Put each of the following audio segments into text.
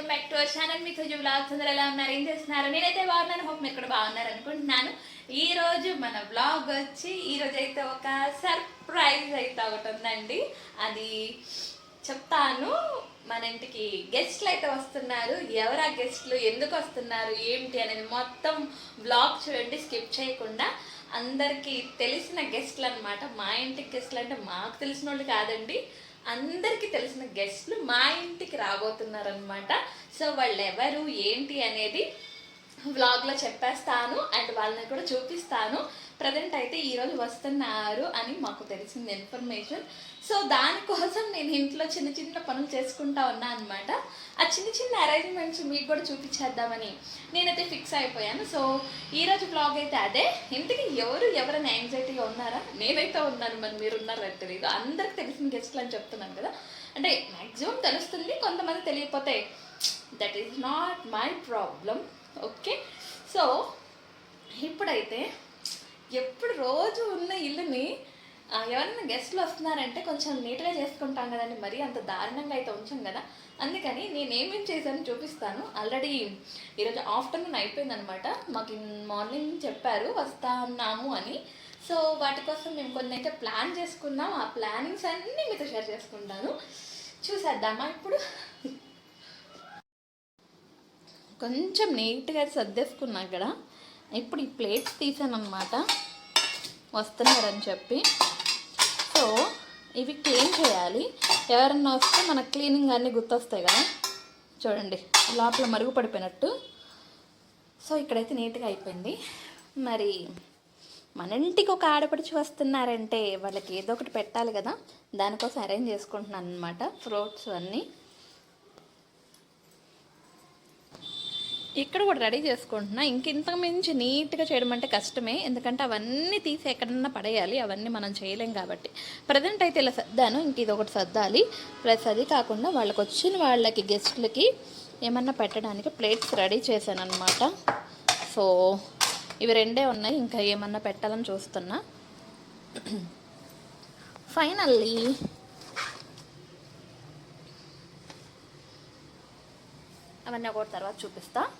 Welcome back to our channel. మీకు blogs అందరూ ఎలా ఉన్నారు? ఏం చేస్తున్నారు? నేనైతే బాగున్నాను. హోప్ మీరు కూడా బాగున్నారు అనుకుంటున్నాను ఈ రోజు మన బ్లాగ్ వచ్చి ఈ అయితే ఒక సర్ప్రైజ్ అయితే ఒకటి ఉందండి. అది చెప్తాను. మన ఇంటికి గెస్ట్లు అయితే వస్తున్నారు. ఎవరు ఆ గెస్ట్లు? ఎందుకు వస్తున్నారు? ఏంటి అనేది మొత్తం బ్లాగ్ చూడండి స్కిప్ చేయకుండా. అందరికీ తెలిసిన గెస్ట్లు అన్నమాట మా ఇంటికి గెస్ట్లు అంటే మాకు తెలిసిన వాళ్ళు కాదండి. అందరికీ తెలిసిన గెస్ట్లు మా ఇంటికి రాబోతున్నారు అనమాట సో వాళ్ళు ఎవరు ఏంటి అనేది వ్లాగ్లో చెప్పేస్తాను అండ్ వాళ్ళని కూడా చూపిస్తాను. ప్రజెంట్ అయితే ఈరోజు వస్తున్నారు అని మాకు తెలిసింది ఇన్ఫర్మేషన్. సో దానికోసం నేను ఇంట్లో చిన్న చిన్న పనులు చేసుకుంటా ఉన్నా అనమాట ఆ చిన్న చిన్న అరేంజ్మెంట్స్ మీకు కూడా చూపించేద్దామని నేనైతే ఫిక్స్ అయిపోయాను. సో ఈరోజు బ్లాగ్ అయితే అదే. ఇంటికి ఎవరు ఎవరైనా యాంగ్జైటీగా ఉన్నారా? నేనైతే ఉన్నాను మరి మీరు ఉన్నారో తెలియదు అందరికి తెలిసిన గెస్ట్లు అని చెప్తున్నాను కదా. అంటే మ్యాక్సిమం తెలుస్తుంది కొంతమంది తెలియకపోతే that is not my problem okay? So ఇప్పుడైతే ఎప్పుడు రోజు ఉన్న ఇల్లుని ఎవరైనా గెస్ట్లు వస్తున్నారంటే కొంచెం నీట్గా చేసుకుంటాం కదండి. మరీ అంత దారుణంగా అయితే ఉంచాం కదా. అందుకని నేను ఏమేమి చేశాను చూపిస్తాను. ఆల్రెడీ ఈరోజు ఆఫ్టర్నూన్ అయిపోయిందనమాట. మాకు మార్నింగ్ చెప్పారు వస్తా ఉన్నాము అని. సో వాటి కోసం మేము కొన్ని అయితే ప్లాన్ చేసుకున్నాం. ఆ ప్లానింగ్స్ అన్నీ మీతో షేర్ చేసుకుంటాను. చూసేద్దామా ఇప్పుడు? కొంచెం నీట్గా సర్దేసుకున్నా ఇక్కడ. ఇప్పుడు ఈ ప్లేట్స్ తీసాను అనమాట వస్తున్నారని చెప్పి. సో ఇవి క్లీన్ చేయాలి. ఎవరన్నా వస్తే మనకు క్లీనింగ్ అన్నీ గుర్తొస్తాయి కదా. చూడండి లోపల మరుగు పడిపోయినట్టు. సో ఇక్కడైతే నీట్గా అయిపోయింది. మరి మన ఇంటికి ఒక ఆడపడిచి వస్తున్నారంటే వాళ్ళకి ఏదో ఒకటి పెట్టాలి కదా. దానికోసం అరేంజ్ చేసుకుంటున్నాను అనమాట ఫ్రూట్స్ అన్నీ. ఇక్కడ కూడా రెడీ చేసుకుంటున్నా. ఇంక ఇంతకు మించి నీట్గా చేయడం అంటే కష్టమే. ఎందుకంటే అవన్నీ తీసి ఎక్కడన్నా పడేయాలి. అవన్నీ మనం చేయలేం కాబట్టి. ప్రజెంట్ అయితే ఇలా సర్దాను. ఇంక ఇది ఒకటి సర్దాలి. ప్లస్ అది కాకుండా వాళ్ళకి వచ్చిన వాళ్ళకి గెస్ట్లకి ఏమన్నా పెట్టడానికి ప్లేట్స్ రెడీ చేశాను అనమాట సో ఇవి రెండే ఉన్నాయి. ఇంకా ఏమన్నా పెట్టాలని చూస్తున్నా. ఫైనల్లీ అవన్నీ ఒకటి తర్వాత చూపిస్తాను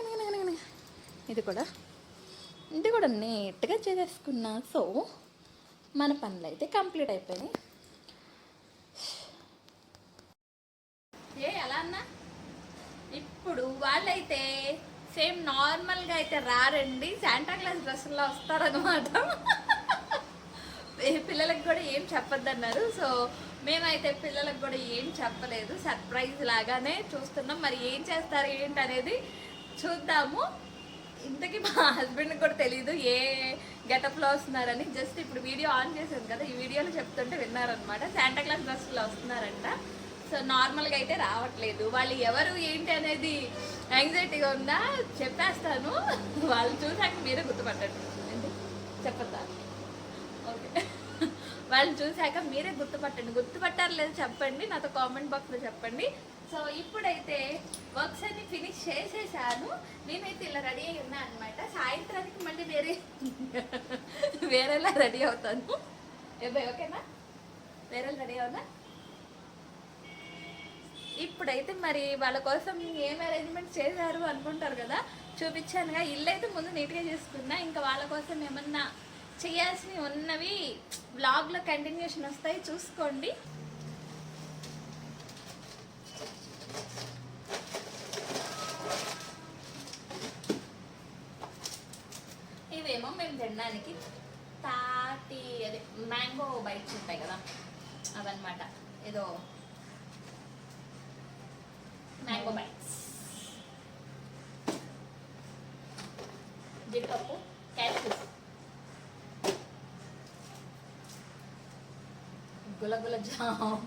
ఇది కూడా. ఇది కూడా నీట్గా చేసేసుకున్నా. సో మన పనులు అయితే కంప్లీట్ అయిపోయినాయి. ఏ ఎలా అన్నా? ఇప్పుడు వాళ్ళైతే సేమ్ నార్మల్గా అయితే రారండి. శాంటా క్లాస్ డ్రెస్సుల్లో వస్తారనమాట అనమాట పిల్లలకు కూడా ఏం చెప్పొద్దన్నారు. సో మేమైతే పిల్లలకు కూడా ఏం చెప్పలేదు. సర్ప్రైజ్ లాగానే చూస్తున్నాం. మరి ఏం చేస్తారు ఏంటి అనేది చూద్దాము. ఇంతకీ మా హస్బెండ్ కూడా తెలియదు ఏ గెటప్లో వస్తున్నారని. జస్ట్ ఇప్పుడు వీడియో ఆన్ చేశాను కదా ఈ వీడియోలో చెప్తుంటే విన్నారనమాట. శాంటా క్లాస్ డ్రెస్సులో వస్తున్నారంట. సో నార్మల్గా అయితే రావట్లేదు. వాళ్ళు ఎవరు ఏంటి అనేది యాంగ్జైటీగా ఉందా చెప్పేస్తాను. వాళ్ళు చూసాక మీరే గుర్తుపట్టండి. చెప్పద్దా? ఓకే. వాళ్ళు చూశాక మీరే గుర్తుపట్టండి. గుర్తుపట్టారు లేదు చెప్పండి. నాతో కామెంట్ బాక్స్లో చెప్పండి. సో ఇప్పుడైతే వర్క్స్ అన్ని ఫినిష్ చేసేసాను. నేనైతే ఇలా రెడీ అయి ఉన్నా అనమాట సాయంత్రానికి మళ్ళీ వేరే వేరేలా రెడీ అవుతాను. ఏబాయ్ ఓకేనా వేరే రెడీ అవునా? ఇప్పుడైతే మరి వాళ్ళ కోసం ఏం అరేంజ్మెంట్ చేశారు అనుకుంటారు కదా? చూపించానుగా. ఇల్లు అయితే ముందు నీట్గా చేసుకున్నా. ఇంకా వాళ్ళ కోసం ఏమన్నా చేయాల్సినవి ఉన్నవి బ్లాగ్లో కంటిన్యూషన్ వస్తాయి చూసుకోండి ఇవేమో మేము తినడానికి తాటి అదే మ్యాంగో బైట్స్ ఉంటాయి కదా అవన్నమాట ఏదో మ్యాంగో బైట్స్. జీడిపప్పు క్యారెట్ గులగుల జామ్.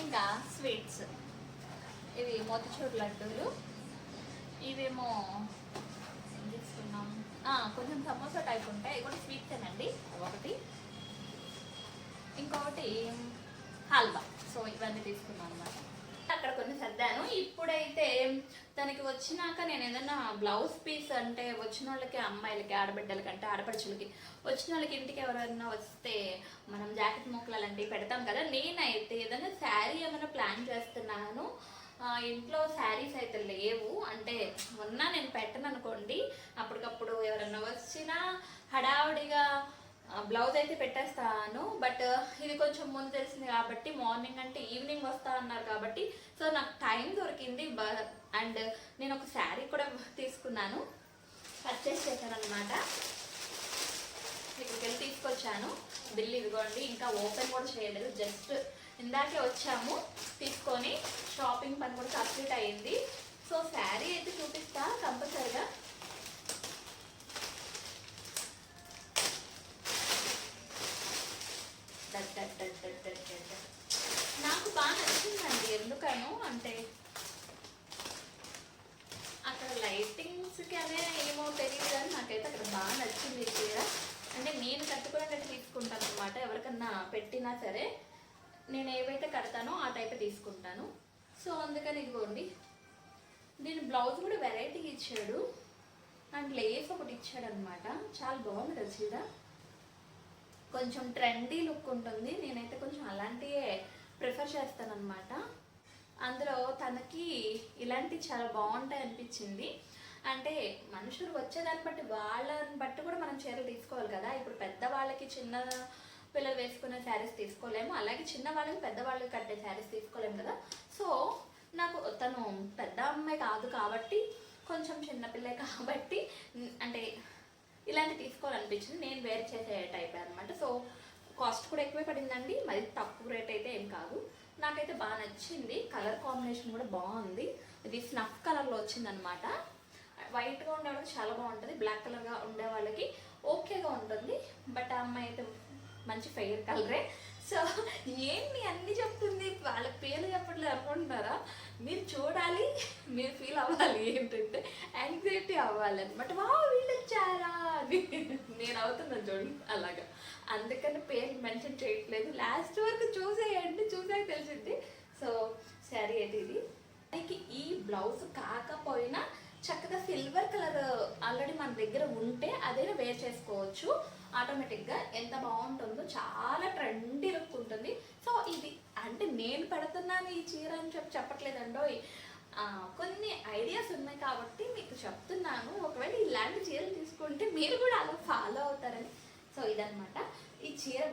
ఇంకా స్వీట్స్. ఇవి మోతిచూర్ లడ్డూలు. ఇవేమో కొంచెం సమోసా టైప్ ఉంటాయి ఒకటి కూడా స్వీట్ తినండి. ఒకటి. ఇంకొకటి హల్వా. సో ఇవన్నీ తీసుకున్నాను అనమాట అక్కడ కొన్ని సర్దాను. ఇప్పుడైతే తనకి వచ్చినాక నేను ఏదైనా బ్లౌజ్ పీస్ అంటే వచ్చిన వాళ్ళకి అమ్మాయిలకి ఆడబిడ్డలకి అంటే ఆడపడుచులకి వచ్చిన వాళ్ళకి ఇంటికి ఎవరైనా వస్తే మనం జాకెట్ మొక్కలు అలాంటివి పెడతాం కదా. నేనైతే ఏదైనా శారీ ఏమైనా ప్లాన్ చేస్తున్నాను. ఇంట్లో శారీస్ అయితే లేవు. అంటే ఉన్నా నేను పెట్టను అనుకోండి అప్పటికప్పుడు ఎవరన్నా వచ్చినా హడావుడిగా బ్లౌజ్ అయితే పెట్టేస్తాను. బట్ ఇది కొంచెం ముందు తెలిసింది కాబట్టి మార్నింగ్ అంటే ఈవినింగ్ వస్తా అన్నారు కాబట్టి సో నాకు టైం దొరికింది. అండ్ నేను ఒక శారీ కూడా తీసుకున్నాను. పర్చేస్ చేశాను అనమాట ఇక్కడికి వెళ్ళి తీసుకొచ్చాను. బిల్ ఇదిగోండి ఇంకా ఓపెన్ కూడా చేయలేదు. జస్ట్ ఇందాకే వచ్చాము తీసుకొని షాపింగ్ పని కూడా కంప్లీట్ అయ్యింది. సో శారీ అయితే చూపిస్తా కంపల్సరిగా. నాకు బాగా నచ్చిందండి. ఎందుకను అంటే అక్కడ లైటింగ్స్కి అనే ఏమో తెలియదు కానీ నాకైతే అక్కడ బాగా నచ్చింది చీర. అంటే నేను కట్టుకునేటట్టు తీసుకుంటాను అనమాట ఎవరికన్నా పెట్టినా సరే. నేను ఏవైతే కడతానో ఆ టైప్ తీసుకుంటాను. సో అందుకని ఇదిగోండి. దీని బ్లౌజ్ కూడా వెరైటీ ఇచ్చాడు. అండ్ లేస్ ఒకటి ఇచ్చాడు అనమాట చాలా బాగుంది కదా చీర. కొంచెం ట్రెండీ లుక్ ఉంటుంది. నేనైతే కొంచెం అలాంటివే ప్రిఫర్ చేస్తాను అందులో తనకి ఇలాంటివి చాలా బాగుంటాయి అనిపించింది. అంటే మనుషులు వచ్చేదాన్ని బట్టి వాళ్ళని బట్టి కూడా మనం చీరలు తీసుకోవాలి కదా. ఇప్పుడు పెద్ద వాళ్ళకి చిన్న పిల్లలు వేసుకునే శారీస్ తీసుకోలేము. అలాగే చిన్న వాళ్ళకి కట్టే శారీస్ తీసుకోలేము కదా. సో నాకు తను పెద్ద అమ్మాయి కాదు కాబట్టి కొంచెం చిన్నపిల్లే కాబట్టి అంటే ఇలాంటి తీసుకోవాలనిపించింది. నేను వేర్ చేసే టైప్ అనమాట సో కాస్ట్ కూడా ఎక్కువే పడిందండి. మరి తక్కువ రేట్ అయితే ఏం కాదు. నాకైతే బాగా నచ్చింది. కలర్ కాంబినేషన్ కూడా బాగుంది. ఇది స్నఫ్ కలర్లో వచ్చిందనమాట వైట్గా ఉండే వాళ్ళకి చాలా బాగుంటుంది. బ్లాక్ కలర్గా ఉండే వాళ్ళకి ఓకేగా ఉంటుంది. బట్ ఆ అమ్మాయి అయితే మంచి ఫెయిర్ కలరే. సో ఏంటి అన్ని చెప్తుంది? వాళ్ళ పేర్లు చెప్పట్లేదు అనుకుంటున్నారా? మీరు చూడాలి మీరు ఫీల్ అవ్వాలి ఏంటంటే యాంగ్జైటీ అవ్వాలి అనమాట వా వీళ్ళు వచ్చారా అని. నేను అవుతున్నాను చూడండి అలాగా. అందుకని పేర్లు మెన్షన్ చేయట్లేదు. లాస్ట్ వరకు చూసేయండి చూసాక తెలిసింది సో సరే అయితే ఇది? ఈ బ్లౌజ్ కాకపోయినా చక్కగా సిల్వర్ కలర్ ఆల్రెడీ మన దగ్గర ఉంటే అదే వేర్ చేసుకోవచ్చు. ఆటోమేటిక్గా ఎంత బాగుంటుందో చాలా ట్రెండీ లుక్ ఉంటుంది. సో ఇది అంటే నేను పెడుతున్నాను ఈ చీర అని చెప్పి చెప్పట్లేదండో కొన్ని ఐడియాస్ ఉన్నాయి కాబట్టి మీకు చెప్తున్నాను. ఒకవేళ ఇలాంటి చీరలు తీసుకుంటే మీరు కూడా అలా ఫాలో అవుతారని. సో ఇదనమాట ఈ చీర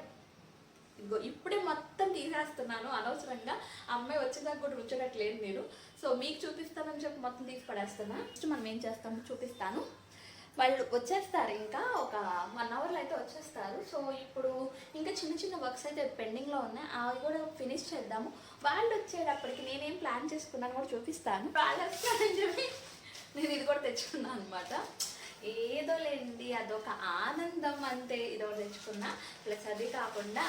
ఇప్పుడే మొత్తం తీసేస్తున్నాను. అనవసరంగా అమ్మాయి వచ్చేదాకా కూడా రుచడట్లేదు నేను. సో మీకు చూపిస్తానని చెప్పి మొత్తం తీసి పడేస్తున్నా నెక్స్ట్ మనం ఏం చేస్తామో చూపిస్తాను. వాళ్ళు వచ్చేస్తారు ఇంకా ఒక వన్ అవర్లో అయితే వచ్చేస్తారు. సో ఇప్పుడు ఇంకా చిన్న చిన్న వర్క్స్ అయితే పెండింగ్లో ఉన్నాయి. అవి కూడా ఫినిష్ చేద్దాము. వాళ్ళు వచ్చేటప్పటికి నేనేం ప్లాన్ చేసుకున్నాను కూడా చూపిస్తాను. వాళ్ళు వస్తారని చెప్పి నేను ఇది కూడా తెచ్చుకున్నాను అనమాట ఏదో లేండి అదొక ఆనందం అంతే. ఇది ఒకటి తెచ్చుకున్నా. ప్లస్ అది కాకుండా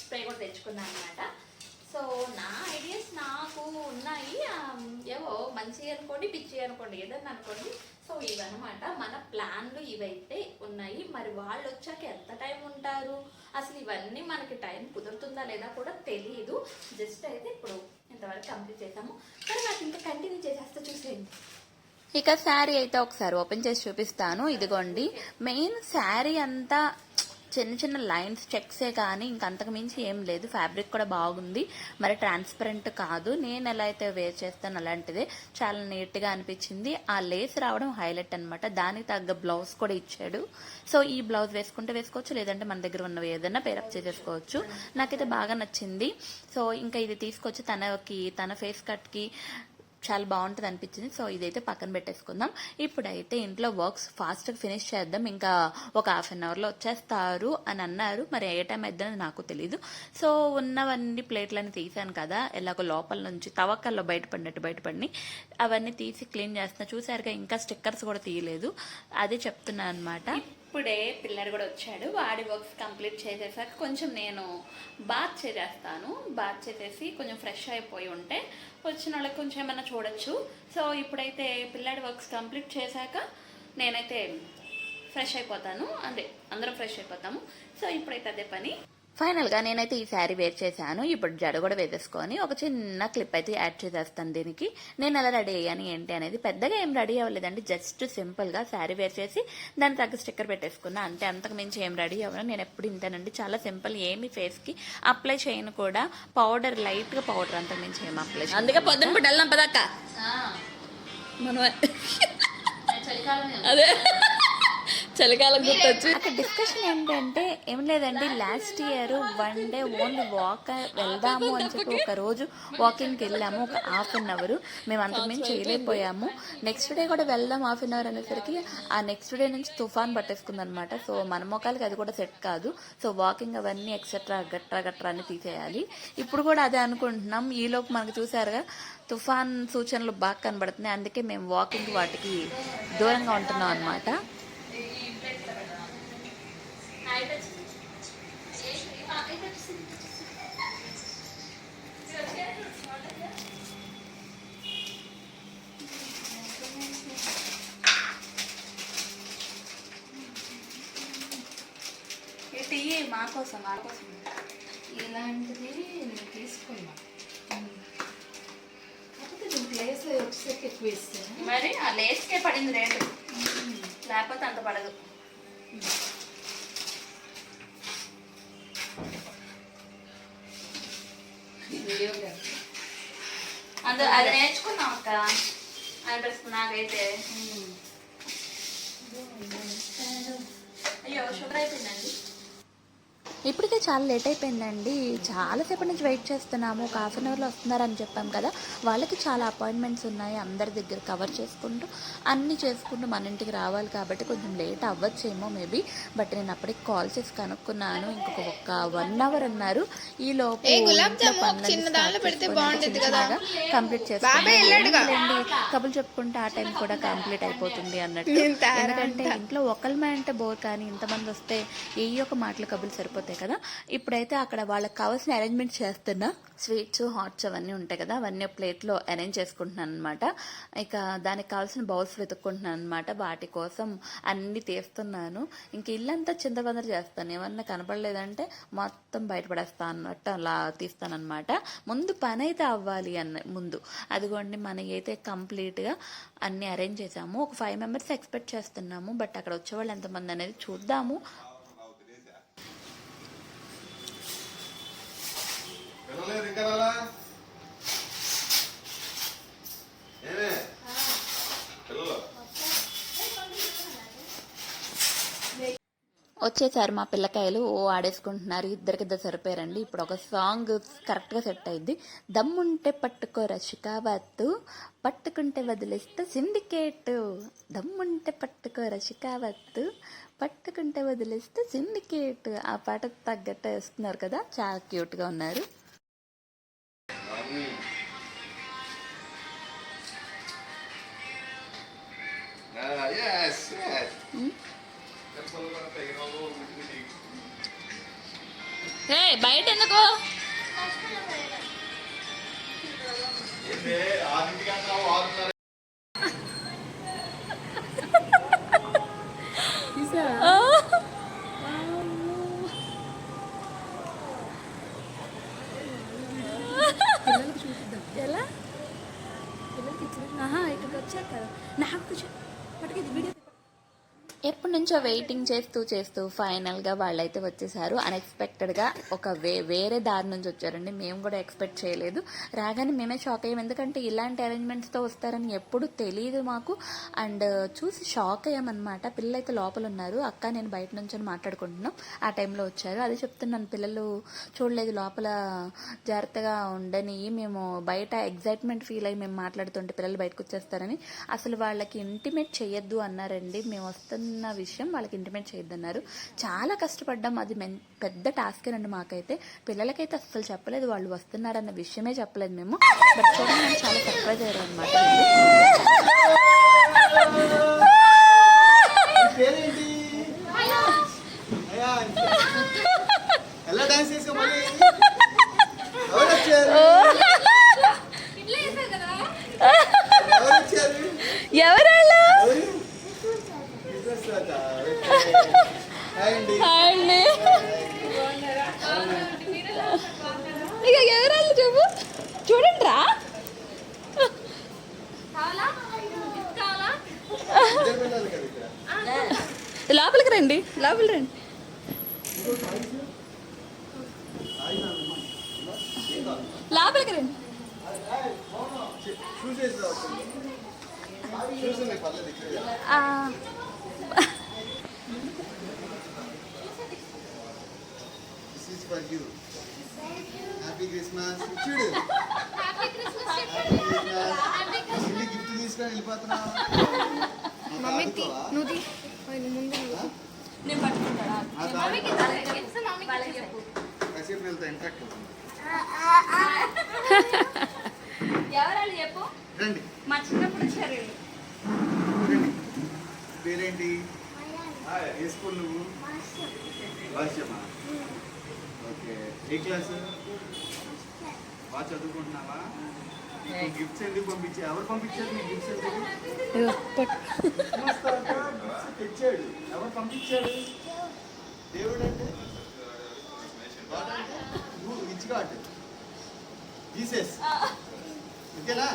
స్ప్రే కూడా తెచ్చుకున్నాను అనమాట సో నా ఐడియాస్ నాకు ఉన్నాయి. ఏవో మంచి అనుకోండి పిచ్చి అనుకోండి ఏదన్నా అనుకోండి. సో ఇవన్నమాట. మన ప్లాన్లు ఇవైతే ఉన్నాయి. మరి వాళ్ళు వచ్చాక ఎంత టైం ఉంటారు? అసలు ఇవన్నీ మనకి టైం కుదురుతుందా లేదా కూడా తెలియదు జస్ట్ అయితే ఇప్పుడు ఇంతవరకు కంప్లీట్ చేసాము. కానీ నాకు ఇంకా కంటిన్యూ చేసేస్తే చూసేయండి. ఇక శారీ అయితే ఒకసారి ఓపెన్ చేసి చూపిస్తాను. ఇదిగోండి. మెయిన్ శారీ అంతా చిన్న చిన్న లైన్స్ చెక్సే కానీ ఇంకంతకు మించి ఏం లేదు. ఫ్యాబ్రిక్ కూడా బాగుంది. మరి ట్రాన్స్పరెంట్ కాదు. నేను ఎలా అయితే వేర్ చేస్తాను అలాంటిదే. చాలా నీట్గా అనిపించింది. ఆ లేస్ రావడం హైలైట్ అనమాట దానికి తగ్గ బ్లౌజ్ కూడా ఇచ్చాడు. సో ఈ బ్లౌజ్ వేసుకుంటే వేసుకోవచ్చు లేదంటే మన దగ్గర ఉన్నవి ఏదైనా పేరప్ చేసేసుకోవచ్చు. నాకైతే బాగా నచ్చింది. సో ఇంకా ఇది తీసుకొచ్చి తనకి తన ఫేస్ కట్కి చాలా బాగుంటుంది అనిపించింది. సో ఇదైతే పక్కన పెట్టేసుకుందాం. ఇప్పుడైతే ఇంట్లో వర్క్స్ ఫాస్ట్గా ఫినిష్ చేద్దాం. ఇంకా ఒక హాఫ్ అన్ అవర్లో వచ్చేస్తారు అని అన్నారు. మరి ఏ టైం అయిద్దని నాకు తెలియదు సో ఉన్నవన్నీ ప్లేట్లన్నీ తీసాను కదా. ఎలాగో లోపల నుంచి తవక్కల్లో బయటపడినట్టు బయటపడి అవన్నీ తీసి క్లీన్ చేస్తున్నా. చూసారుగా ఇంకా స్టిక్కర్స్ కూడా తీయలేదు. అదే చెప్తున్నాను అనమాట ఇప్పుడే పిల్లడు కూడా వచ్చాడు. వాడి వర్క్స్ కంప్లీట్ చేసేసాక కొంచెం నేను బాత్ చేసేస్తాను. బాత్ చేసేసి కొంచెం ఫ్రెష్ అయిపోయి ఉంటే వచ్చిన వాళ్ళకి కొంచెం ఏమైనా చూడొచ్చు. సో ఇప్పుడైతే పిల్లాడి వర్క్స్ కంప్లీట్ చేశాక నేనైతే ఫ్రెష్ అయిపోతాను. అదే అందరం ఫ్రెష్ అయిపోతాము. సో ఇప్పుడైతే అదే పని. ఫైనల్గా నేనైతే ఈ శారీ వేర్ చేశాను. ఇప్పుడు జడ కూడా వేసేసుకొని ఒక చిన్న క్లిప్ అయితే యాడ్ చేసేస్తాను దీనికి. నేను ఎలా రెడీ అయ్యాను ఏంటి అనేది పెద్దగా ఏం రెడీ అవ్వలేదండి. జస్ట్ సింపుల్గా శారీ వేర్ చేసి దాని తగ్గ స్టిక్కర్ పెట్టేసుకున్నా. అంటే అంతకు మించి ఏం రెడీ అవ్వను. నేను ఎప్పుడు ఇంతేనండి. చాలా సింపుల్ ఏమి ఫేస్కి అప్లై చేయను కూడా. పౌడర్ లైట్గా పౌడర్ అంతకు మించి ఏం అప్లై అందుకే పొద్దున మనం అదే. చలికాలం గుర్తొచ్చి. అక్కడ డిస్కషన్ ఏంటంటే ఏం లేదండి last year one day only walk వెళ్దాము అని చెప్పి ఒక రోజు వాకింగ్కి వెళ్ళాము ఒక హాఫ్ అన్ అవర్ మేము అంతకుమించి చేయలేకపోయాము నెక్స్ట్ డే కూడా వెళ్దాం హాఫ్ అన్ అవర్ అనేసరికి ఆ నెక్స్ట్ డే నుంచి తుఫాన్ పట్టేసుకుంది అనమాట సో మన మొక్కలకి అది కూడా సెట్ కాదు. సో వాకింగ్ అవన్నీ ఎక్సెట్రా గట్రా గట్రా అని తీసేయాలి. ఇప్పుడు కూడా అదే అనుకుంటున్నాం. ఈలోపు మనకు చూసారుగా తుఫాన్ సూచనలు బాగా కనబడుతున్నాయి. అందుకే మేము వాకింగ్ వాటికి దూరంగా ఉంటున్నాం అనమాట టీ మా కోసం మా కోసం. ఇలాంటిది నేను తీసుకున్నా. కాకపోతే వచ్చేసరికి ఎక్కువ ఇస్తాను మరి ఆ లేస్కే పడింది రేటు. లేకపోతే అంత పడదు. అందు అది నేర్చుకున్నాం అక్క. అనిపిస్తుంది నాకైతే. అయ్యో షుగర్ అయిపోయిందండి. ఇప్పటికే చాలా లేట్ అయిపోయిందండి. చాలాసేపటి నుంచి వెయిట్ చేస్తున్నాము. ఒక హాఫ్ అన్ అవర్లో వస్తున్నారని చెప్పాం కదా. వాళ్ళకి చాలా అపాయింట్మెంట్స్ ఉన్నాయి. అందరి దగ్గర కవర్ చేసుకుంటూ అన్నీ చేసుకుంటూ మన ఇంటికి రావాలి కాబట్టి కొంచెం లేట్ అవ్వచ్చేమో మేబీ బట్ నేను అప్పటికి కాల్ చేసి కనుక్కున్నాను. ఇంకొక ఒక్క వన్ అవర్ అన్నారు. ఈ లోపు కంప్లీట్ చేసుకోండి కబులు చెప్పుకుంటే ఆ టైం కూడా కంప్లీట్ అయిపోతుంది అన్నట్టు. ఎందుకంటే ఇంట్లో ఒకళ్ళమే అంటే బోర్ కానీ ఇంతమంది వస్తే ఏ ఒక మాటలు కబులు సరిపోతాయి. కదా. ఇప్పుడైతే అక్కడ వాళ్ళకి కావాల్సిన అరేంజ్మెంట్ చేస్తున్నా స్వీట్స్ హాట్స్ అవన్నీ ఉంటాయి కదా. అవన్నీ ప్లేట్లో అరేంజ్ చేసుకుంటున్నాను అనమాట ఇక దానికి కావాల్సిన బౌల్స్ వెతుక్కుంటున్నాను అనమాట వాటి కోసం అన్ని తీస్తున్నాను. ఇంక ఇల్లంతా చింతబందర చేస్తాను. ఏమన్నా కనపడలేదంటే మొత్తం బయటపడేస్తాను అన్నట్టు అలా తీస్తానన్నమాట ముందు పని అయితే అవ్వాలి అన్న ముందు. అదిగోండి మనకి అయితే కంప్లీట్గా అన్ని అరేంజ్ చేసాము. ఒక ఫైవ్ మెంబర్స్ ఎక్స్పెక్ట్ చేస్తున్నాము. బట్ అక్కడ వచ్చేవాళ్ళు ఎంతమంది అనేది చూద్దాము. పిల్లలేదు ఇంకా రాలా? ఏమే? పిల్లలు? వచ్చేసారు మా పిల్లకాయలు ఓ ఆడేసుకుంటున్నారు ఇద్దరికిద్దరు సరిపోయారండి. ఇప్పుడు ఒక సాంగ్ కరెక్ట్గా సెట్ అయింది దమ్ముంటే పట్టుకో రషికావత్తు పట్టుకుంటే వదిలేస్తే సిండికేట్. దమ్ముంటే పట్టుకో రషికావత్తు పట్టుకుంటే వదిలేస్తే సిండికేట్. ఆ పాట తగ్గట్టు వేస్తున్నారు కదా చాలా క్యూట్గా ఉన్నారు. Ah, yes, yes. Temple కూడా తగిన ఇంటికి ఏ బయట ఎందుకు? ఏంటి ఆరింటికి అంటావు ఆరున్నర ఎలా పిల్లలకి ఇచ్చిన ఆహా ఇక్కడికి వచ్చాక కదా నాకు చె- పట్టుకు ఇది వీడియో కొంచెం వెయిటింగ్ చేస్తూ చేస్తూ ఫైనల్గా వాళ్ళైతే వచ్చేసారు. అన్ఎక్స్పెక్టెడ్గా ఒక వే వేరే దారి నుంచి వచ్చారండి. మేము కూడా ఎక్స్పెక్ట్ చేయలేదు. రాగానే మేమే షాక్ అయ్యాం. ఎందుకంటే ఇలాంటి అరేంజ్మెంట్స్తో వస్తారని ఎప్పుడు తెలియదు మాకు. అండ్ చూసి షాక్ అయ్యామన్నమాట. పిల్లలు అయితే లోపల ఉన్నారు. అక్క నేను బయట నుంచి మాట్లాడుకుంటున్నాం. ఆ టైంలో వచ్చారు. అది చెప్తున్నాను పిల్లలు చూడలేదు. లోపల జాగ్రత్తగా ఉండని మేము బయట ఎగ్జైట్మెంట్ ఫీల్ అయ్యి మేము మాట్లాడుతుంటే పిల్లలు బయటకు వచ్చేస్తారని అసలు వాళ్ళకి ఇంటిమేట్ చేయొద్దు అన్నారండి. మేము వస్తున్న విషయం వాళ్ళకి ఇంటిమేట్ చేయొద్దన్నారు. చాలా కష్టపడ్డాం. అది మెన్ పెద్ద టాస్క్ అండి మాకైతే. పిల్లలకైతే అసలు చెప్పలేదు వాళ్ళు వస్తున్నారన్న విషయమే చెప్పలేదు మేము. బట్ చూడండి చాలా సర్ప్రైజ్ అయ్యారు అనమాట పేరేంటి ఎలా డాన్స్ చేసావు మళ్ళీ ఎవరు వచ్చారు ఇట్లా చేశారు కదా ఎవరు వచ్చారు ఎవరాళ్ళు ఎవరు? బిజినెస్ తాత. ఓకే. హాయ్ అండి. ఇక ఎవరాళ్ళు చెప్పు. చూడండి రా లోపలికి రండి లోపలికి రండి. లోపలికి రండి. Is for you happy Christmas చూడు. ఇల్లు గిఫ్ట్ తీసుకొని వెళ్ళిపోతున్నావు మమ్మీ తీ నువ్వు ముందు. నేను పట్టుకుంటాడా? కాసేపు వెళ్తా చెప్పు? రండి. మా చిన్నప్పుడు వచ్చారు. రండి. పేరేంటి? ఏ స్కూల్ నువ్వు? భాష్యమా? ఓకే. ఏ క్లాస్? బాగా చదువుకుంటున్నావా? గిఫ్ట్స్ ఎందుకు పంపించా? ఎవరు పంపించారు నీకు గిఫ్ట్స్ ఎందుకు? తెచ్చాడు. ఎవరు పంపించాడు దేవుడు అంటే ఇచ్చి కాటు జీసస్ ఓకేనా?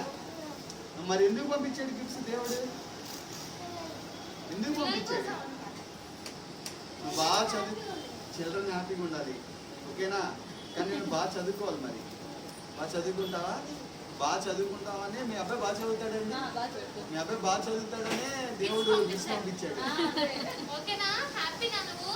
మరి ఎందుకు పంపించాడు గిఫ్ట్స్ దేవుడు? ఎందుకు పంపించాడు? బాగా చదువు. చిల్డ్రన్ హ్యాపీగా ఉండాలి. ఓకేనా కానీ నేను బాగా చదువుకోవాలి మరి బాగా చదువుకుంటావా బాగా చదువుకుంటావని మీ అబ్బాయి బాగా చదువుతాడండి మీ అబ్బాయి బాగా చదువుతాడనే దేవుడు గిఫ్ట్స్ పంపించాడు ఓకేనా హ్యాపీనా నువ్వు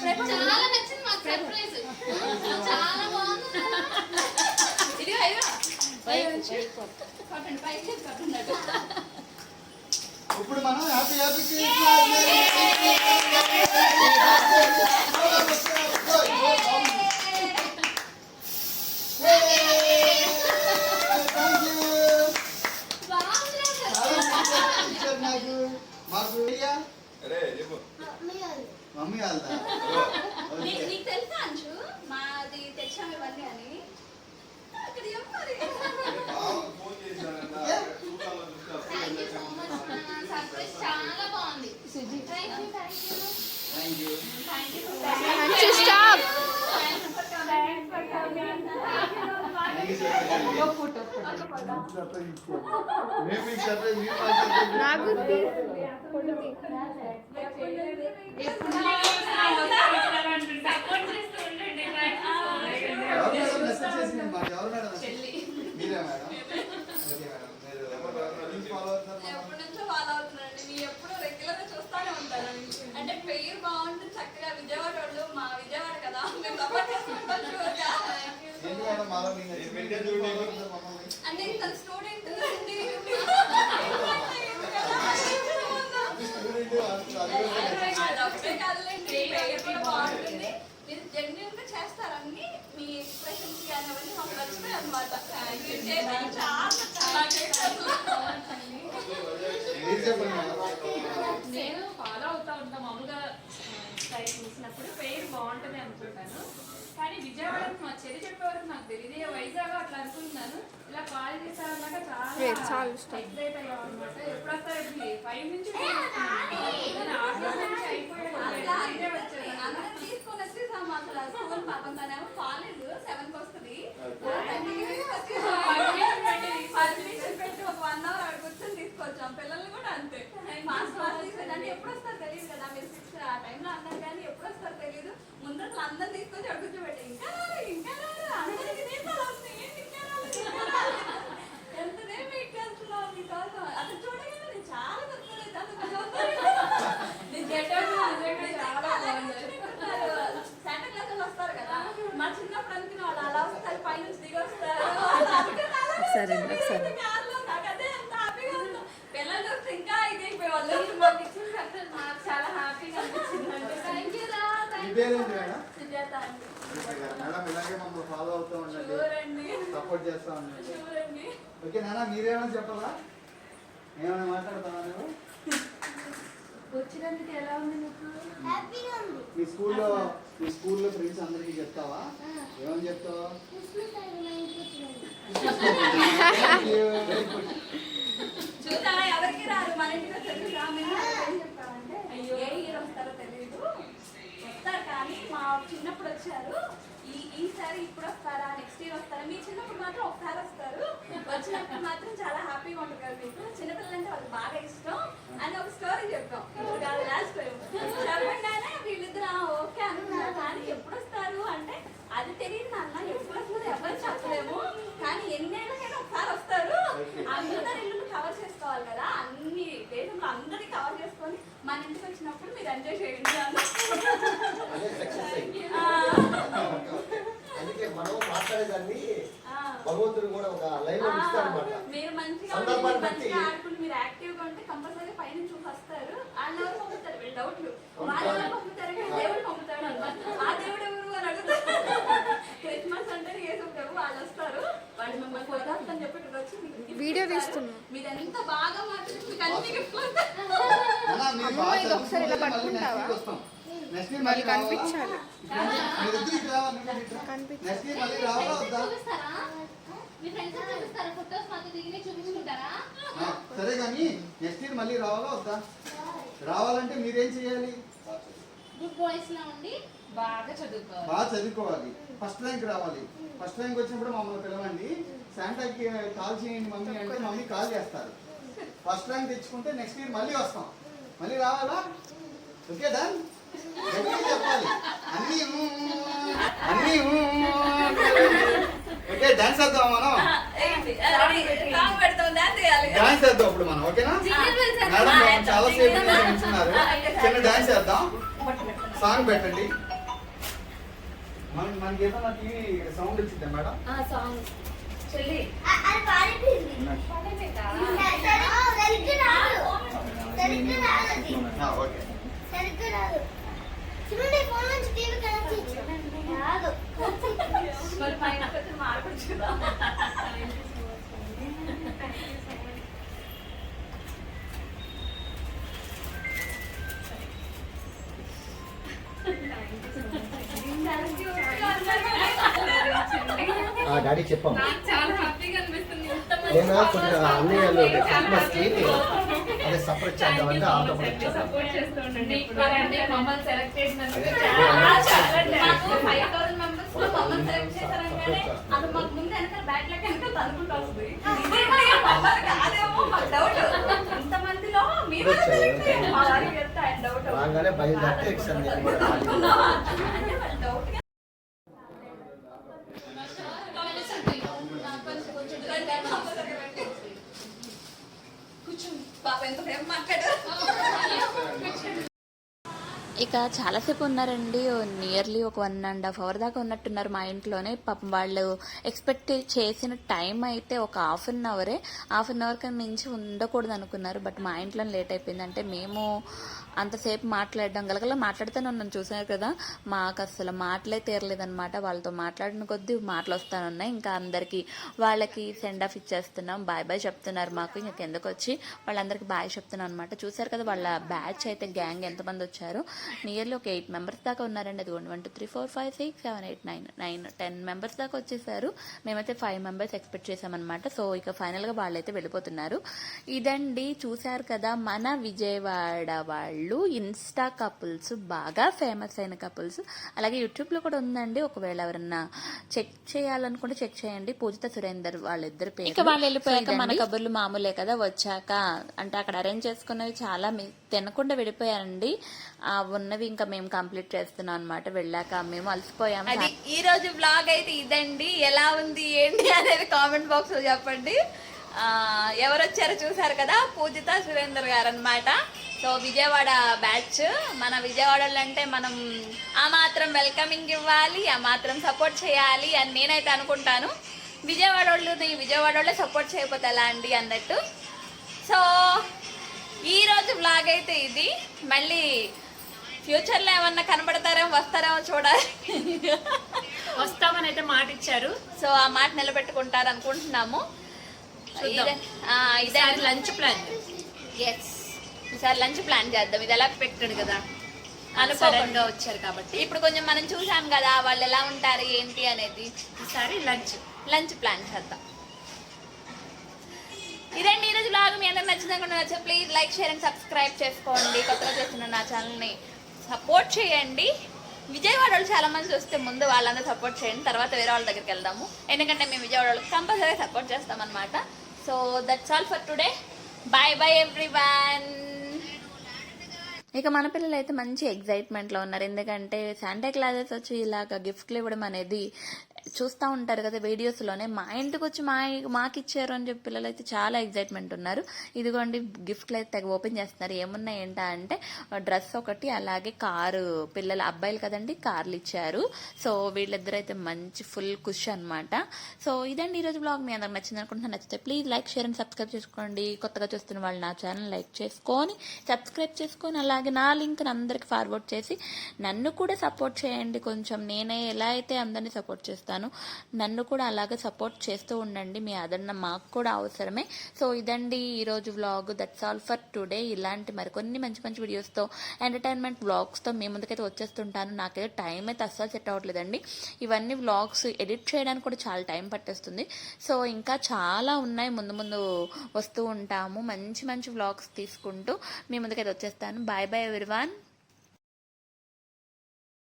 చాలా నచ్చింది మాకు సర్ప్రైజ్ చాలా బాగుంది. ఇది అయ్యో కొట్టండి పైకి కొట్టండి ఇప్పుడు మనం హ్యాపీ హ్యాపీ మాకు ఏరియా? మమ్మీ వెళ్తా నీకు నీకు తెలుసా అంచు మాది తెచ్చాము ఇవన్నీ అని. అక్కడ చెప్పాలి thank you so much surprise చాలా బాగుంది. Thank you thank you thank you thank you అంచు, stop. మేము అంటే పేరు బాగుంటుంది చక్కగా విజయవాడ వాళ్ళు మా విజయవాడ కదా మేము సపోర్ట్ చేసుకుంటాం అంటే తన స్టూడెంట్ బాగుంటుంది మీరు జెన్యున్గా చేస్తారని మీ ఎక్స్ప్రెషన్స్ కానీ అవన్నీ మాకు అనమాట మేడం. నేను ఫాలో అవుతా ఉంటా. మామూలుగా చూసినప్పుడు పేరు బాగుంటుంది అనుకుంటాను. కానీ విజయవాడ మా చెల్లి చెప్పే వరకు నాకు తెలియదు వైజాగ్ అట్లా అనుకుంటున్నాను. ఇలా కాల్ చేశారన్నాక చాలా. ఎక్సైట్ అయ్యాం అనమాట ఎప్పుడు వస్తారు ఫైవ్ నుంచి అయిపోయాడు తీసుకొని వచ్చేసాము అసలు స్కూల్ పాపం తనేమో కాలేజ్ సెవెన్కి వస్తుంది. పెట్టి ఒక వన్ అవర్ అక్కడ కూర్చొని తీసుకొచ్చాం. పిల్లల్ని కూడా అంతే. ఎప్పుడు వస్తారో తెలియదు కదా? మీరు సిక్స్ ఆ టైంలో అన్నారు కానీ ఎప్పుడు వస్తారో తెలియదు అందరిని తీసుకొని ఇంకా అందరికీ దీపాలు వస్తాయి, వెయిట్ మీకోసం అసలు చూడగానే నేను చాలా క్లాస్ వస్తారు కదా. మా చిన్నప్పుడు అనుకునే వాళ్ళు అలా వస్తారు పైనుంచి దిగి వస్తారు అలా అనుకునే వాళ్ళం. కార్లో నాకు అదే ఎంత హ్యాపీగా ఉందో పిల్లలు చూస్తే ఇంకా ఇది అయిపోయేవాళ్ళు మాకు ఇచ్చిన సక్సెస్ నాకు చాలా హ్యాపీగా అనిపించింది అంటే థ్యాంక్ యూ రా మీ పేరేంటి మేడం మేడం ఇలాగే మమ్మల్ని ఫాలో అవుతూ ఉండండి. సపోర్ట్ చేస్తూ ఉండండి. ఓకే నాన్న మీరేమైనా చెప్పాలా? ఏమైనా మాట్లాడతావా నువ్వు? వచ్చినందుకు ఎలా ఉంది నీకు హ్యాపీగా ఉంది. మీ స్కూల్లో మీ స్కూల్లో ఫ్రెండ్స్ అందరికీ చెప్తావా? ఏమని చెప్తావు. చూసారా? ఎవరికి రారు? మన ఇంటికి చెప్పామంటే అయ్యో ఏ ఇయర్ వస్తారో తెలియదు వస్తారు కానీ మా చిన్నప్పుడు వచ్చారు. ఈ ఈసారి ఇప్పుడు వస్తారా నెక్స్ట్ ఇయర్ వస్తారా? మీ చిన్నప్పుడు మాత్రం ఒకసారి వస్తారు. వచ్చినప్పుడు మాత్రం చాలా హ్యాపీగా ఉంటుంది కదా మీకు. చిన్నపిల్లలు అంటే వాళ్ళకి బాగా ఇష్టం. అని ఒక స్టోరీ చెప్తాం. ఇప్పుడు కాదు లాస్ట్ టైం చెప్పగానే వీళ్ళిద్దరు ఓకే అనుకున్నారు. కానీ ఎప్పుడు వస్తారు? అంటే అది తెలియదు నాన్న ఎప్పుడు వస్తుందో ఎవరు చెప్పలేము కానీ ఎన్నేళ్ళకైనా ఒకసారి వస్తారు అందరి ఇల్లు కవర్ చేసుకోవాలి కదా అన్ని దేశంలో అందరినీ కవర్ చేసుకొని వచ్చినప్పుడు మీరు ఎంజాయ్ చేయండి అందుకే మనం మాట్లాడేదాన్ని. భగవంతుడు కూడా ఒక లైన్లో ఇస్తాడనమాట మీరు మంచిగా సందర్భాన్ని మీరు బట్టి. మంచిగా మీరు యాక్టివ్గా ఉంటే కంపల్సరీ పైన చూసి వస్తారు. వాళ్ళు ఎవరు పంపుతారు? వీళ్ళు డౌట్లు వాళ్ళు ఎవరు పంపుతారు? దేవుడు పంపుతాడు అన్నమాట. ఆ దేవుడు ఎవరు అని అడుగుతారు. క్రిస్మస్ అంటే ఏదో ప్రభు వాళ్ళు వస్తారు. వాళ్ళు మిమ్మల్ని వీడియో తీస్తున్నా. మీరు ఎంత బాగా బాగా ఇది ఒకసారి ఇలా పట్టుకుంటావా? మళ్ళీ? కనిపించాలి. సరే కానీ నెక్స్ట్ ఇయర్ మళ్ళీ రావాలా? వద్దా? రావాలంటే మీరేం చేయాలి? గుడ్ బాయ్స్ లా ఉండి బాగా చదువుకోవాలి. బాగా చదువుకోవాలి. ఫస్ట్ ర్యాంక్ రావాలి. ఫస్ట్ ర్యాంక్ వచ్చినప్పుడు మమ్మల్ని పిలవండి. శాంటాకి కాల్ చేయండి మమ్మీ అంటే మమ్మీ కాల్ చేస్తారు. ఫస్ట్ ర్యాంక్ తెచ్చుకుంటే నెక్స్ట్ ఇయర్ మళ్ళీ వస్తాం. మళ్ళీ రావాలా? ఓకే డన్ గట్టిగా చెప్పాలి. అన్నీ అన్నీ. ఓకే డాన్స్ వేద్దాం మనం. డాన్స్ వేద్దాం ఇప్పుడు మనం ఓకేనా? మేడం చాలా సేపు నిల్చున్నారు చిన్న డాన్స్ వేద్దాం సాంగ్ పెట్టండి. మన మనకి ఏదైనా టీవీ సౌండ్ వచ్చిందా మేడం సాంగ్ డాడీ చెప్పాం నాకు చాలా హ్యాపీగా అనిపిస్తుంది ఇంతమంది నేను కొద్దిగా అన్నయ్యలు క్రిస్మస్కి అదే సపరేట్ చేద్దామంటే ఆటో సపోర్ట్ చేస్తూ ఉండండి. అంటే ఇక చాలాసేపు ఉన్నారండి. నియర్లీ ఒక వన్ అండ్ హాఫ్ అవర్ దాకా ఉన్నట్టున్నారు మా ఇంట్లోనే. పాపం వాళ్ళు ఎక్స్పెక్ట్ చేసిన టైం అయితే ఒక హాఫ్ అన్ అవరే హాఫ్ అన్ అవర్ కన్నా మించి ఉండకూడదు అనుకున్నారు బట్ మా ఇంట్లో లేట్ అయిపోయింది అంటే మేము అంతసేపు మాట్లాడడం గలగల మాట్లాడుతూనే ఉన్నాం చూసారు కదా మాకు అసలు మాటలే తీరలేదనమాట వాళ్ళతో మాట్లాడిన కొద్దీ మాటలు వస్తానున్నాయి. ఇంకా అందరికీ వాళ్ళకి సెండ్ ఆఫ్ ఇచ్చేస్తున్నాం. బాయ్ బాయ్ చెప్తున్నారు మాకు. ఇంకా కిందకు వచ్చి వాళ్ళందరికీ బాయ్ చెప్తున్నాం అనమాట చూసారు కదా వాళ్ళ బ్యాచ్ అయితే గ్యాంగ్ ఎంతమంది వచ్చారు? నియర్లీ ఒక ఎయిట్ మెంబర్స్ దాకా ఉన్నారండి. అదిగోండి one two three four five six seven eight nine nine ten members దాకా వచ్చేసారు. మేమైతే ఫైవ్ మెంబర్స్ ఎక్స్పెక్ట్ చేసామన్నమాట సో ఇక ఫైనల్గా వాళ్ళైతే వెళ్ళిపోతున్నారు. ఇదండి చూశారు కదా మన విజయవాడ వాళ్ళు వీళ్ళు ఇన్స్టా కపుల్స్ బాగా ఫేమస్ అయిన కపుల్స్ అలాగే యూట్యూబ్లో కూడా ఉందండి. ఒకవేళ ఎవరన్నా చెక్ చేయాలనుకుంటే చెక్ చేయండి. పూజిత సురేందర్ వాళ్ళిద్దరు పేరు ఇక వాళ్ళు వెళ్ళిపోయాక మన కబుర్లు మామూలే కదా వచ్చాక. అంటే అక్కడ అరేంజ్ చేసుకున్నవి చాలా తినకుండా వెళ్ళిపోయారండి. ఆ ఉన్నవి ఇంకా మేము కంప్లీట్ చేస్తున్నాం అనమాట వెళ్ళాక మేము అలసిపోయాము అది ఈ రోజు బ్లాగ్ అయితే ఇదండి. ఎలా ఉంది ఏంటి అనేది కామెంట్ బాక్స్లో చెప్పండి. ఎవరు వచ్చారో చూసారు కదా? పూజిత సురేందర్ గారు అనమాట సో విజయవాడ బ్యాచ్. మన విజయవాడలో అంటే మనం ఆ మాత్రం వెల్కమింగ్ ఇవ్వాలి ఆ మాత్రం సపోర్ట్ చేయాలి అని నేనైతే అనుకుంటాను. విజయవాడ వాళ్ళు విజయవాడ వాళ్ళే సపోర్ట్ చేయకపోతే ఎలా అండి అన్నట్టు? సో ఈ రోజు బ్లాగ్ అయితే ఇది. మళ్ళీ ఫ్యూచర్లో ఏమన్నా కనబడతారేమో వస్తారేమో చూడాలి. వస్తామని అయితే మాట ఇచ్చారు సో ఆ మాట నిలబెట్టుకుంటారు అనుకుంటున్నాము ఇదే లంచ్ ప్లాన్. ఎస్ ఈసారి లంచ్ ప్లాన్ చేద్దాం. ఇది ఎలా పెట్టాడు కదా? అనుకోకుండా వచ్చారు కాబట్టి. ఇప్పుడు కొంచెం మనం చూసాం కదా వాళ్ళు ఎలా ఉంటారు ఏంటి అనేది. ఈసారి లంచ్. లంచ్ ప్లాన్ చేద్దాం. ఇదండి ఈరోజు బ్లాగ్ మీ అందరికి నచ్చింది అనుకుంటున్నా please like share and subscribe చేసుకోండి. కొత్తగా చేస్తున్న నా ఛానల్ని సపోర్ట్ చేయండి. విజయవాడ వాళ్ళు చాలా మంది చూస్తే ముందు వాళ్ళందరూ సపోర్ట్ చేయండి తర్వాత వేరే వాళ్ళ దగ్గరికి వెళ్దాము. ఎందుకంటే మేము విజయవాడ వాళ్ళకి కంపల్సరీ సపోర్ట్ చేస్తాం అనమాట so that's all for today bye bye every ఇక మన పిల్లలు అయితే మంచి ఎగ్జైట్మెంట్లో ఉన్నారు. ఎందుకంటే శాంటా క్లాజెస్ వచ్చి ఇలాగ గిఫ్ట్లు ఇవ్వడం అనేది చూస్తూ ఉంటారు కదా వీడియోస్లోనే మా ఇంటికి వచ్చి మా మాకు ఇచ్చారు అని చెప్పి పిల్లలు అయితే చాలా ఎగ్జైట్మెంట్ ఉన్నారు. ఇదిగోండి గిఫ్ట్లు అయితే తెగ ఓపెన్ చేస్తున్నారు. ఏమున్నాయి ఏంటా అంటే డ్రెస్ ఒకటి అలాగే కారు పిల్లలు అబ్బాయిలు కదండి కార్లు ఇచ్చారు. సో వీళ్ళిద్దరు అయితే మంచి ఫుల్ కుష్ అనమాట సో ఇదండి ఈరోజు బ్లాగ్. మీ అందరికి నచ్చింది అనుకుంటున్నాను నచ్చితే please like share and subscribe చేసుకోండి. కొత్తగా చూస్తున్న వాళ్ళు నా ఛానల్ లైక్ చేసుకొని సబ్స్క్రైబ్ చేసుకొని అలాగే నా లింక్ని అందరికి ఫార్వర్డ్ చేసి నన్ను కూడా సపోర్ట్ చేయండి. కొంచెం నేనే ఎలా అయితే అందరినీ సపోర్ట్ చేస్తాను చేస్తాను. నన్ను కూడా అలాగే సపోర్ట్ చేస్తూ ఉండండి. మీ ఆదరణ మాకు కూడా అవసరమే. సో ఇదండి ఈరోజు vlog that's all for today ఇలాంటి మరికొన్ని మంచి మంచి వీడియోస్తో ఎంటర్టైన్మెంట్ వ్లాగ్స్తో మీ ముందుకైతే వచ్చేస్తుంటాను. నాకైతే టైం అయితే అస్సలు సెట్ అవ్వట్లేదండి. ఇవన్నీ వ్లాగ్స్ ఎడిట్ చేయడానికి కూడా చాలా టైం పట్టేస్తుంది. సో ఇంకా చాలా ఉన్నాయి. ముందు ముందు వస్తూ ఉంటాము. మంచి మంచి వ్లాగ్స్ తీసుకుంటూ మీ ముందుకైతే వచ్చేస్తాను. Bye bye everyone